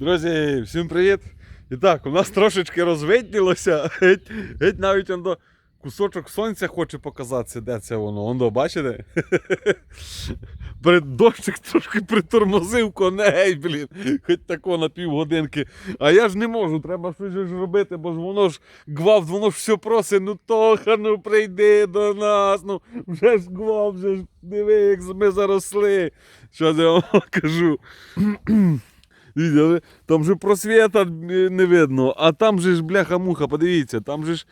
Друзі, всім привіт! І так, у нас трошечки розвиднілося. Геть, геть навіть он до кусочок сонця хоче показатися, де це воно. Ондо, бачите? Перед дощик трошки притормозив коней, блін. Хоч тако на півгодинки. А я ж не можу, треба щось ж робити, бо ж воно ж гвалт, воно ж все просить, ну Тоха, ну прийди до нас. Ну вже ж гвалт, вже ж диви, як ми заросли. Що я вам кажу. Там же просвіта не видно, а там же ж бляха-муха, подивіться, там же ж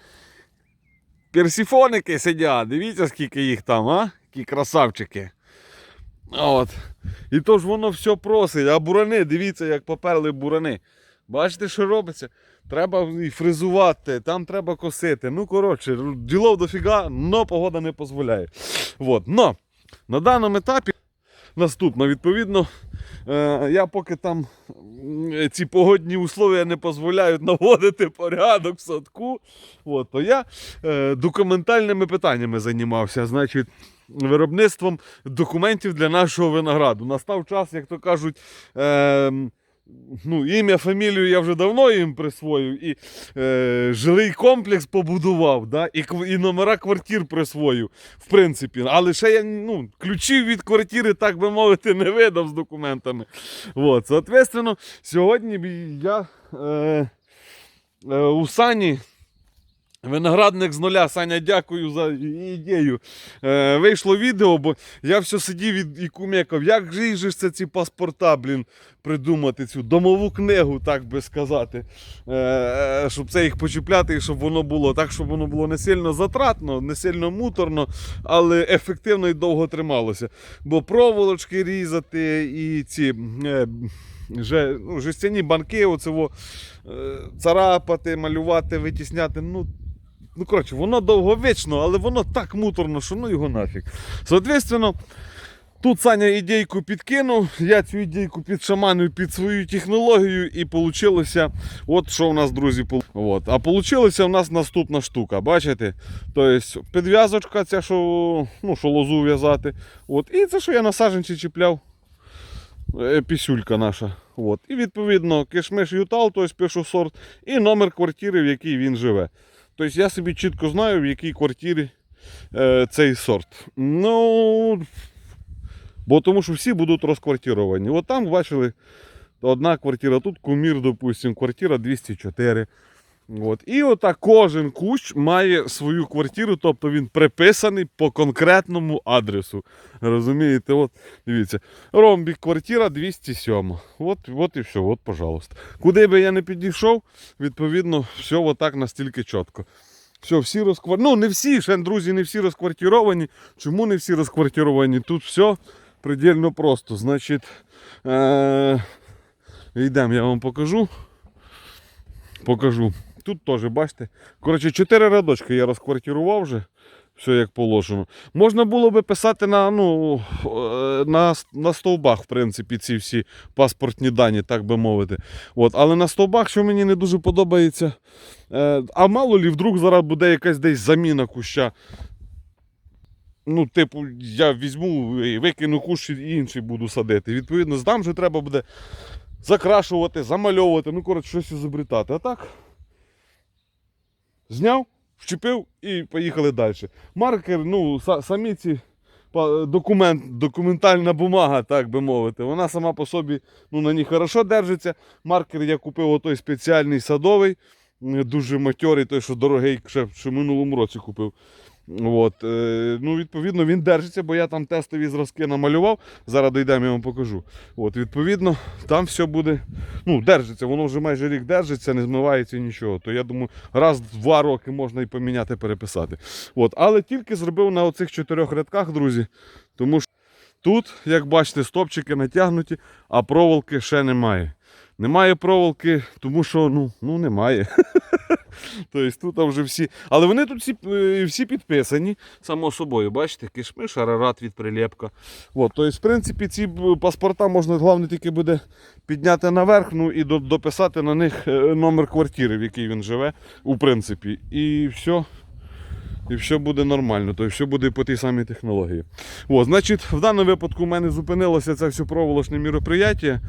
персифоники сидять. Дивіться, скільки їх там, а? Які красавчики. От. І то ж воно все просить, а бурани, дивіться, як поперли бурани. Бачите, що робиться? Треба і фрезувати, там треба косити. Ну, коротше, ділов дофіга, но погода не дозволяє. От. Но на даному етапі наступно, відповідно, я поки там ці погодні условия не дозволяють наводити порядок в садку, от, то я е, документальними питаннями займався. Значить, виробництвом документів для нашого винограду. Настав час, як то кажуть. Ну, ім'я, фамілію я вже давно їм присвоїв, і е, жилий комплекс побудував, да, і, і номера квартир присвоїв, в принципі. Але ще я ну, ключів від квартири, так би мовити, не видав з документами. От, соответственно, сьогодні я е, е, у Сані. Виноградник з нуля, Саня, дякую за ідею. Е, вийшло відео, бо я все сидів і, кумекав, як же це ці паспорта, блін, придумати, цю домову книгу, так би сказати. Е, щоб це їх почіпляти і щоб воно було так, щоб воно було не сильно затратно, не сильно муторно, але ефективно і довго трималося. Бо проволочки різати і ці. Е, ну, жестяні банки, оцево, е, царапати, малювати, витісняти. Ну, ну коротше, воно довговічно, але воно так муторно, що ну його нафіг. Соответственно, тут Саня ідейку підкинув, я цю ідейку підшаманив під свою технологію і получилося, от що у нас, друзі, от. А получилася у нас наступна штука, бачите? Тобто підв'язочка, ця, що, ну, що лозу в'язати. От. І це, що я на саженці чіпляв е, пісюлька наша. От. І відповідно кишмиш ютал, тобто пишу сорт, і номер квартири, в якій він живе. Тобто я собі чітко знаю, в якій квартирі е, цей сорт. Ну, бо тому що всі будуть розквартировані. От там бачили одна квартира, тут кумір, допустимо, квартира 204. От. І отак кожен кущ має свою квартиру, тобто він приписаний по конкретному адресу. Розумієте? От, дивіться. Ромбік, квартира 207. От, от і все, от, пожалуйста. Куди би я не підійшов, відповідно, все отак настільки чітко. Все, всі розквар... Ну, не всі, ще, друзі, не всі розквартировані. Чому не всі розквартировані? Тут все предельно просто. Значить, е... йдемо, я вам покажу. Покажу. Тут теж, бачите. Коротше, чотири рядочки я розквартирував вже. Все як положено. Можна було би писати на, ну, е, на, на стовбах, в принципі, ці всі паспортні дані, так би мовити. От. Але на стовбах, що мені не дуже подобається. Е, а мало лі, вдруг зараз буде якась десь заміна куща. Ну, типу, я візьму і викину кущ і інший буду садити. Відповідно, там вже треба буде закрашувати, замальовувати, ну, коротше, щось ізобретати. А так, зняв, вчепив і поїхали далі. Маркер, ну, самі ці документ, документальна бумага, так би мовити, вона сама по собі ну, на ній хорошо держиться. Маркер я купив отой спеціальний садовий, дуже матьорий, той, що дорогий, ще, ще минулому році купив. От, е, ну, відповідно, він держиться, бо я там тестові зразки намалював. Зараз дійдемо, я вам покажу. От, відповідно, там все буде. Ну, держиться, воно вже майже рік держиться, не змивається нічого. То я думаю, раз в два роки можна і поміняти, переписати. От, але тільки зробив на оцих чотирьох рядках, друзі. Тому що тут, як бачите, стопчики натягнуті, а проволоки ще немає. Немає проволоки, тому що ну, ну немає. Тобто тут вже всі. Але вони тут всі, е, всі підписані, само собою. Бачите, кишмиш, арарат від прилепка. От, тобто, в принципі, ці паспорта можна головне тільки буде підняти наверх ну, і дописати на них е, номер квартири, в якій він живе, у принципі. І все. І все буде нормально, то все буде по тій самій технології. О, значить, в даному випадку в мене зупинилося це все проволочне мероприятие.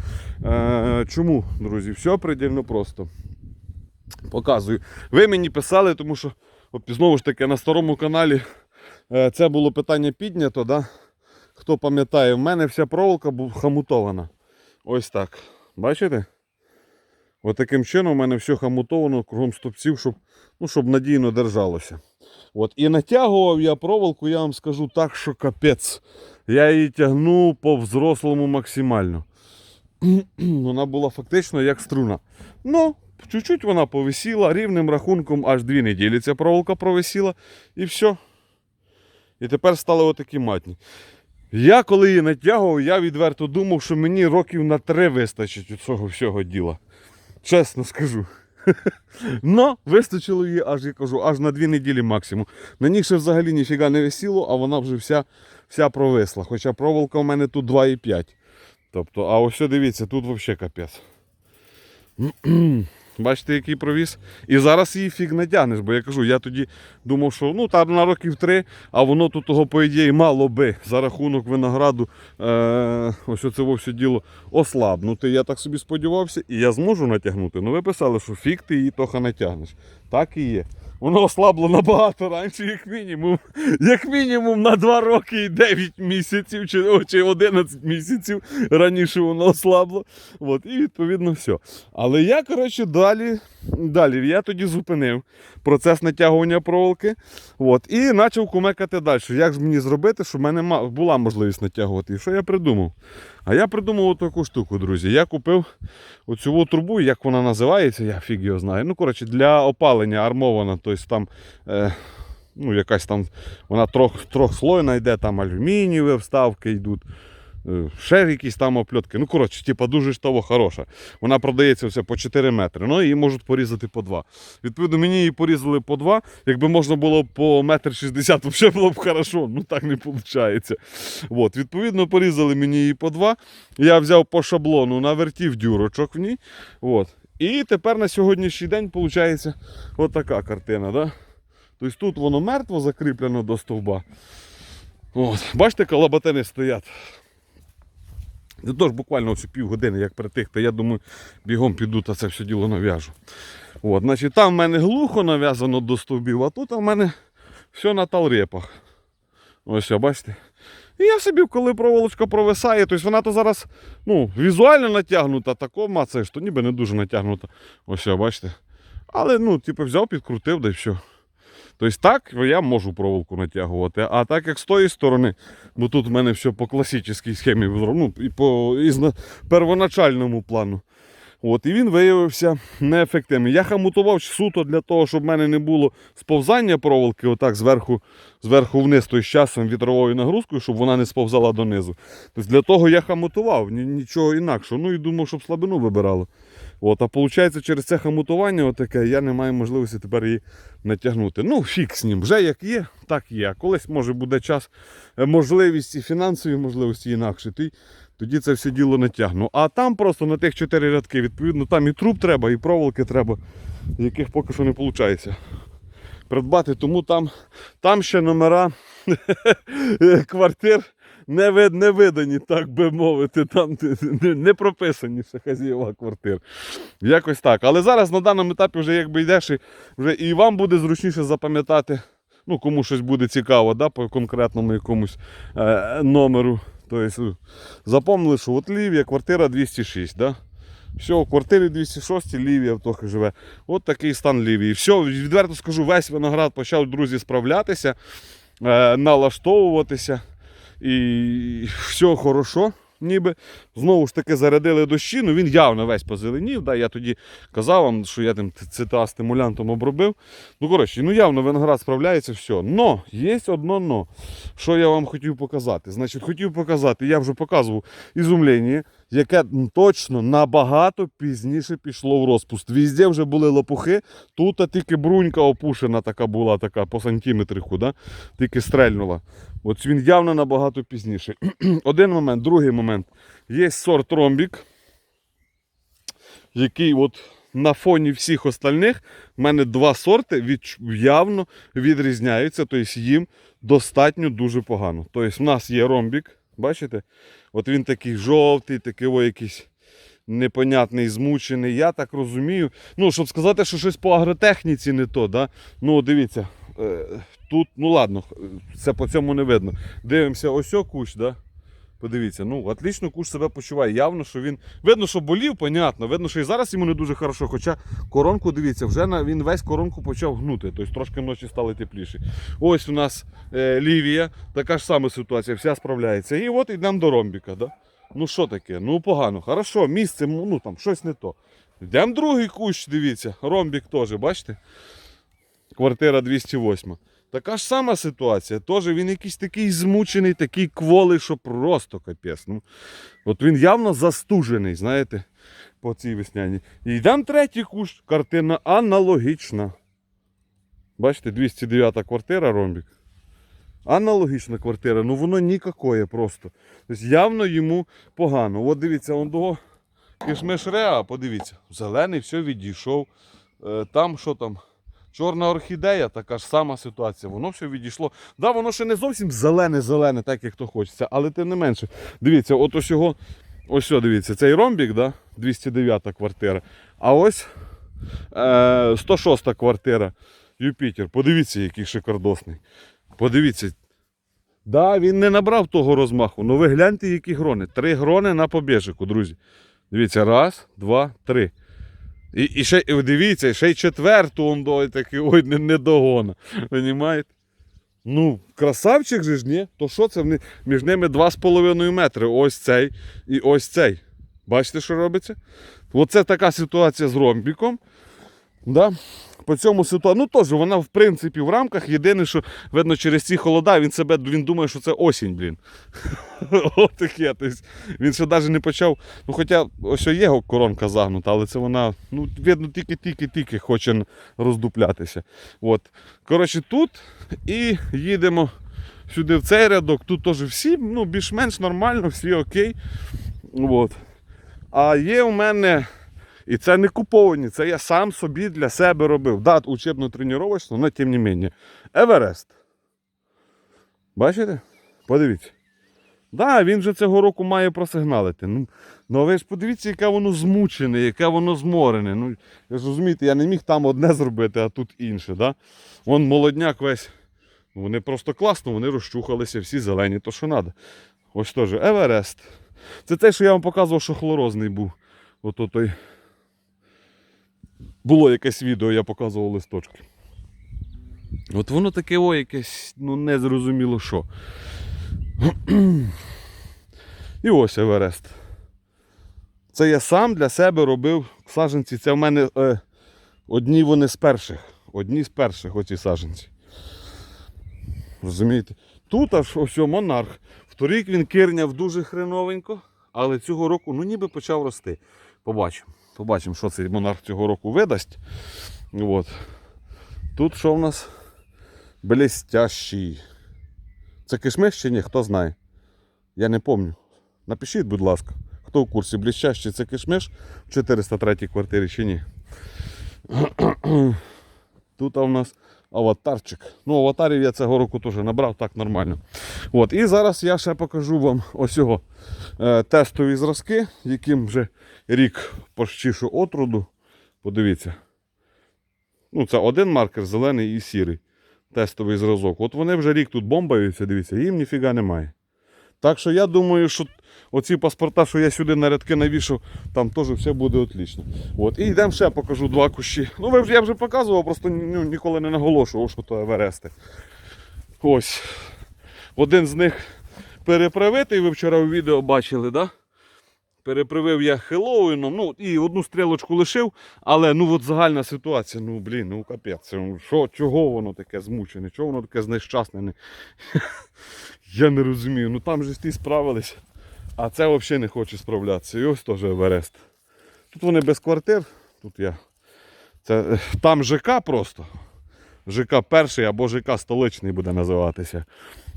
Е, чому, друзі? Все предельно просто. Показую. Ви мені писали, тому що знову ж таки на старому каналі е, це було питання піднято. Да? Хто пам'ятає, в мене вся проволока була хамутована. Ось так. Бачите? От таким чином у мене все хамутовано кругом стопців, щоб, ну, щоб надійно держалося. От. І натягував я проволоку, я вам скажу так, що капець. Я її тягну по взрослому максимально. вона була фактично як струна. Ну, чуть-чуть вона повисіла, рівним рахунком аж дві неділі ця проволока провисіла і все. І тепер стали отакі матні. Я коли її натягував, я відверто думав, що мені років на три вистачить від цього всього діла. Чесно скажу. Но вистачило її аж я кажу, аж на дві неділі максимум. На ній ще взагалі ніфіга не висіло, а вона вже вся, вся провисла. Хоча проволока у мене тут 2,5. Тобто, а ось дивіться, тут взагалі капець. Бачите, який провіз? І зараз її фіг натягнеш, бо я кажу, я тоді думав, що ну там на років три, а воно тут того, по ідеї, мало би за рахунок винограду е- ось це все діло ослабнути. Я так собі сподівався, і я зможу натягнути. Ну ви писали, що фіг ти її трохи натягнеш. Так і є. Воно ослабло набагато раніше, як мінімум. Як мінімум на 2 роки і 9 місяців, чи, чи 11 місяців раніше воно ослабло. От, і відповідно все. Але я, коротше, далі, далі я тоді зупинив процес натягування проволоки. От, і почав кумекати далі. Як мені зробити, щоб в мене була можливість натягувати? І що я придумав? А я придумав таку штуку, друзі. Я купив оцю трубу, як вона називається, я фіг його знаю. Ну, коротше, для опалення армована, тобто там. Е, Ну, якась там, вона трьох, трьохслойна йде, там алюмінієві вставки йдуть, ще якісь там опльотки. Ну, коротше, типа дуже ж того хороша. Вона продається все по 4 метри. Ну, її можуть порізати по 2. Відповідно, мені її порізали по 2. Якби можна було по метр 60, взагалі було б хорошо. Ну так не виходить. От, відповідно, порізали мені її по 2. Я взяв по шаблону, навертів дюрочок в ній. От. І тепер на сьогоднішній день виходить от така картина. Да? Тобто тут воно мертво закріплено до стовба. От. Бачите, колоботини стоять. Це теж буквально ось півгодини, як притихти. Я думаю, бігом піду та це все діло нав'яжу. От, значить, там в мене глухо нав'язано до стовбів, а тут в мене все на талрепах. Ось, бачите. І я собі, коли проволочка провисає, тобто вона то зараз ну, візуально натягнута, тако мацаєш, то ніби не дуже натягнута. Ось, бачите. Але ну, типу, взяв, підкрутив, да і все. Тобто так я можу проволоку натягувати. А так як з тої сторони, бо тут в мене все по класичній схемі, ну, і по із на- первоначальному плану. От, і він виявився неефективним. Я хамутував суто для того, щоб в мене не було сповзання проволоки, отак зверху, зверху вниз, то з часом вітровою нагрузкою, щоб вона не сповзала донизу. Тобто для того я хамутував, нічого інакшого. Ну і думав, щоб слабину вибирало. От, а виходить, через це хамутування отаке, я не маю можливості тепер її натягнути. Ну, фік з ним. Вже як є, так є. А колись може буде час, е, можливість і фінансові можливості інакше. Ти, тоді це все діло натягну. А там просто на тих чотири рядки, відповідно, там і труб треба, і проволоки треба, яких поки що не виходить придбати. Тому там, там ще номера квартир не, вид, не видані, так би мовити, там не, прописані ще хазяєва квартир. Якось так. Але зараз на даному етапі вже якби йдеш, і, вже і вам буде зручніше запам'ятати, ну кому щось буде цікаво, да, по конкретному якомусь е, номеру. Тобто, запомнили, що от Лівія, квартира 206. Да? Все, в квартирі 206 Лівія трохи живе. От такий стан Лівії. Все, відверто скажу, весь виноград почав, друзі, справлятися, е, налаштовуватися. І все хорошо. Ніби знову ж таки зарядили дощі, ну він явно весь позеленів. Да? Я тоді казав вам, що я тим цита стимулянтом обробив. Ну, коротше, ну явно виноград справляється, все. Но є одно но. Що я вам хотів показати? Значить, хотів показати, я вже показував ізумлення, яке точно набагато пізніше пішло в розпуст. Візде вже були лопухи, тут тільки брунька опушена така була, така по сантиметрику, да? тільки стрельнула. От він явно набагато пізніше. Один момент, другий момент. Є сорт ромбік, який от на фоні всіх остальних в мене два сорти від, явно відрізняються, тобто їм достатньо дуже погано. Тобто в нас є ромбік, бачите? От він такий жовтий, такий о, якийсь непонятний, змучений. Я так розумію. Ну, щоб сказати, що щось по агротехніці не то, да? ну дивіться, е, тут, ну ладно, це по цьому не видно. Дивимося, ось о кущ, да? Подивіться, ну, отлично куш себе почуває. Явно, що він. Видно, що болів, понятно. Видно, що і зараз йому не дуже хорошо. Хоча коронку, дивіться, вже на, він весь коронку почав гнути. Тобто трошки ночі стали тепліші. Ось у нас е, Лівія, така ж сама ситуація, вся справляється. І от йдемо до ромбіка. Да? Ну що таке? Ну погано. Хорошо, місце, ну там щось не то. Йдемо другий кущ, дивіться, ромбік теж, бачите? Квартира 208. Така ж сама ситуація. Теж він якийсь такий змучений, такий кволий, що просто капець. Ну, от він явно застужений, знаєте, по цій весняній. І йдемо третій кущ. Картина аналогічна. Бачите, 209 квартира ромбік. Аналогічна квартира, ну воно нікакое просто. Тобто явно йому погано. От дивіться, он того кишмиш реа, подивіться, зелений, все відійшов. Е, Там що там? Чорна орхідея, така ж сама ситуація. Воно все відійшло. Да, воно ще не зовсім зелене-зелене, так як то хочеться, але тим не менше. Дивіться, от ось його, ось дивіться, цей ромбік, да? 209 квартира. А ось е, 106 квартира. Юпітер. Подивіться, який шикардосний. Подивіться. Да, він не набрав того розмаху. Ну ви гляньте, які грони. Три грони на побіжику, друзі. Дивіться, раз, два, три. І, і ще дивіться, ще й четверту он до такий, ой, не, не догона. Понімаєте? Ну, красавчик же ж, ні? То що це? Між ними 2,5 метри. Ось цей і ось цей. Бачите, що робиться? Оце така ситуація з ромбіком. Да? По цьому ситуації, ну теж вона в принципі в рамках. Єдине, що видно, через ці холода він себе він думає, що це осінь, блін. От таке. Тобто, він ще навіть не почав. Ну, хоча ось є коронка загнута, але це вона, ну, видно, тільки-тільки-тільки хоче роздуплятися. От. Коротше, тут і їдемо сюди в цей рядок. Тут теж всі ну, більш-менш нормально, всі окей. От. А є у мене. І це не куповані, це я сам собі для себе робив. Да, учебно-тренувачно, але тим не менше. Еверест. Бачите? Подивіться. Да, він же цього року має просигналити. Ну, ну ви ж подивіться, яке воно змучене, яке воно зморене. Ну, ви розумієте, я не міг там одне зробити, а тут інше. Да? Вон молодняк весь. Ну, Вони просто класно, вони розчухалися, всі зелені, то що треба. Ось теж Еверест. Це те, що я вам показував, що хлорозний був. Ото той. Було якесь відео, я показував листочки. От воно таке о, якесь, ну незрозуміло що. І ось Еверест. Це я сам для себе робив саджанці. Це в мене е, одні вони з перших. Одні з перших оці саджанці. Розумієте? Тут аж ось монарх. Вторік він кирняв дуже хреновенько, але цього року ну ніби почав рости. Побачимо. Побачимо, що цей монарх цього року видасть. От. Тут що в нас? Блестящий. Це кишмиш чи ні? Хто знає? Я не пам'ятаю. Напишіть, будь ласка, хто в курсі, блестящий це кишмиш в 403 квартирі чи ні. Тут у нас аватарчик. Ну, аватарів я цього року теж набрав так нормально. От. І зараз я ще покажу вам ось його е, тестові зразки, яким вже рік що отруду. Подивіться. Ну, це один маркер, зелений і сірий. Тестовий зразок. От вони вже рік тут бомбаються, дивіться, їм ніфіга немає. Так що я думаю, що оці паспорта, що я сюди на рядки навішав, там теж все буде отлично. От. І йдемо ще покажу два кущі. Ну, я вже показував, просто ну, ніколи не наголошував, що то Еверести. Ось. Один з них переправитий, ви вчора у відео бачили, да? Перепривив я Хеллоуіном, ну і одну стрілочку лишив, але ну от загальна ситуація, ну блін, ну капець, ну, що, чого воно таке змучене, чого воно таке знещасне? Я не розумію. Ну там же ті справились, а це взагалі не хоче справлятися. І ось теж Еверест. Тут вони без квартир, тут я. Це, е, там ЖК просто. ЖК перший або ЖК столичний буде називатися.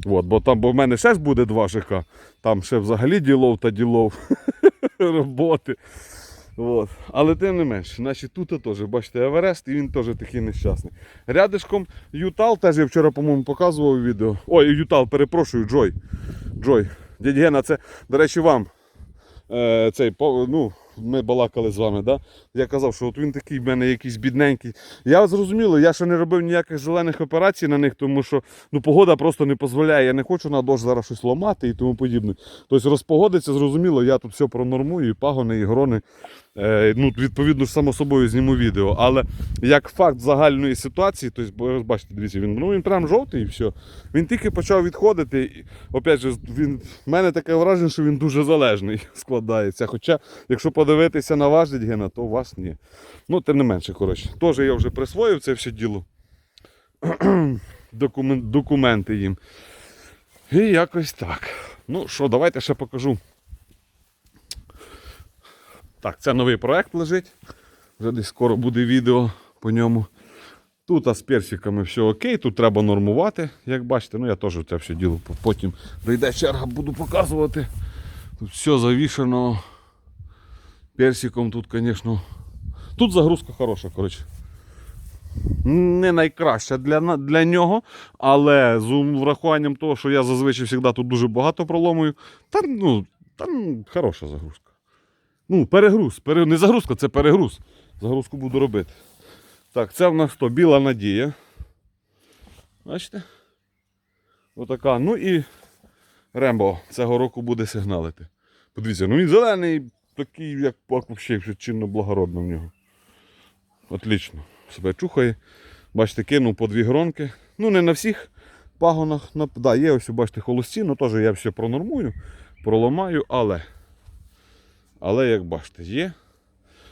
От, бо там, бо в мене ще буде два ЖК. Там ще взагалі ділов та ділов роботи. От. Але тим не менш, значить, тут теж, бачите, Еверест, і він теж такий нещасний. Рядишком Ютал, теж я вчора, по-моєму, показував відео. Ой, Ютал, перепрошую, Джой. Джой. Дядь Гена, це, до речі, вам. Е, цей, ну, ми балакали з вами, да? я казав, що от він такий в мене якийсь бідненький. Я зрозуміло, я ще не робив ніяких зелених операцій на них, тому що ну, погода просто не дозволяє. Я не хочу на дощ зараз щось ламати і тому подібне. Тобто розпогодиться, зрозуміло, я тут все пронормую, і пагони, і грони. Е, ну, відповідно само собою зніму відео. Але як факт загальної ситуації, тобто, бачите, дивіться, він, ну, він прям жовтий і все. Він тільки почав відходити. І, опять же, він, в мене таке враження, що він дуже залежний складається. Хоча, якщо подивитися на ваш Гена, то вас ні. Ну, тим не менше, коротше. Теж я вже присвоїв це все діло. Документи їм. І якось так. Ну що, давайте ще покажу. Так, це новий проект лежить. Вже десь скоро буде відео по ньому. Тут а з персиками все окей, тут треба нормувати, як бачите. Ну я теж це все діло потім прийде черга, буду показувати. Тут все завішено. Персиком тут, звісно. Тут загрузка хороша, коротше. Не найкраща для, для нього, але з врахуванням того, що я зазвичай завжди тут дуже багато проломую, там, ну, там хороша загрузка. Ну, перегруз. Пере... Не загрузка, це перегруз. Загрузку буду робити. Так, це в нас то біла надія. Бачите? Отака. Ну і Рембо цього року буде сигналити. Подивіться, ну він зелений, такий, як взагалі чинно благородно в нього. Отлично. Себе чухає. Бачите, кинув по дві гронки. Ну, не на всіх пагонах. На... Да, є ось, бачите, холості, ну теж я все пронормую, проламаю, але. Але як бачите, є.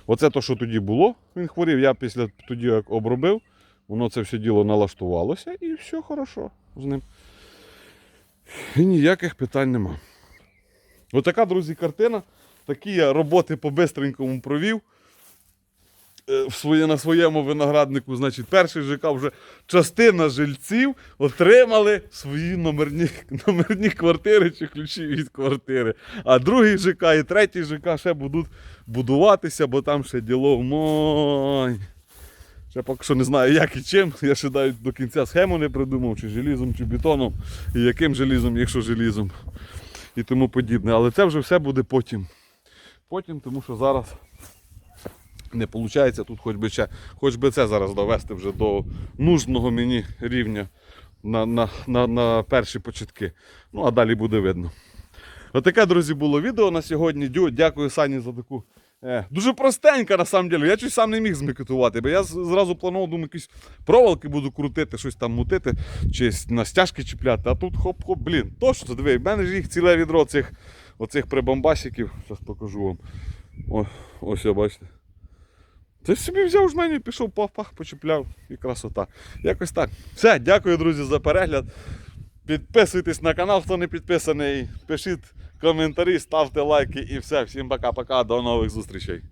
Оце то, що тоді було, він хворів, я після тоді як обробив, воно це все діло налаштувалося і все хорошо з ним. І ніяких питань нема. Отака, друзі, картина. Такі я роботи по бистренькому провів. Е, в своє, на своєму винограднику, значить, перший ЖК вже частина жильців отримали свої номерні, номерні квартири чи ключі від квартири. А другий ЖК і третій ЖК ще будуть будуватися, бо там ще діло мой. Ще поки що не знаю, як і чим. Я ще навіть до кінця схему не придумав, чи желізом, чи бетоном, і яким желізом, якщо желізом, і тому подібне. Але це вже все буде потім. Потім, тому що зараз не виходить тут хоч би, ще, хоч би це зараз довести вже до нужного мені рівня на, на, на, на перші початки. Ну, а далі буде видно. Отаке, друзі, було відео на сьогодні. Дякую Сані за таку. Е, дуже простенька, на самом деле. Я щось сам не міг змикетувати, бо я зразу планував, думаю, якісь проволоки буду крутити, щось там мутити, чи на стяжки чіпляти. А тут хоп-хоп, блін, точно, диви, в мене ж їх ціле відро цих, оцих прибамбасиків. Зараз покажу вам. О, ось я бачите. Ти собі взяв жменю, пішов пах-пах, почіпляв і красота. Якось так. Все, дякую, друзі, за перегляд. Підписуйтесь на канал, хто не підписаний. Пишіть коментарі, ставте лайки і все. Всім пока-пока, до нових зустрічей.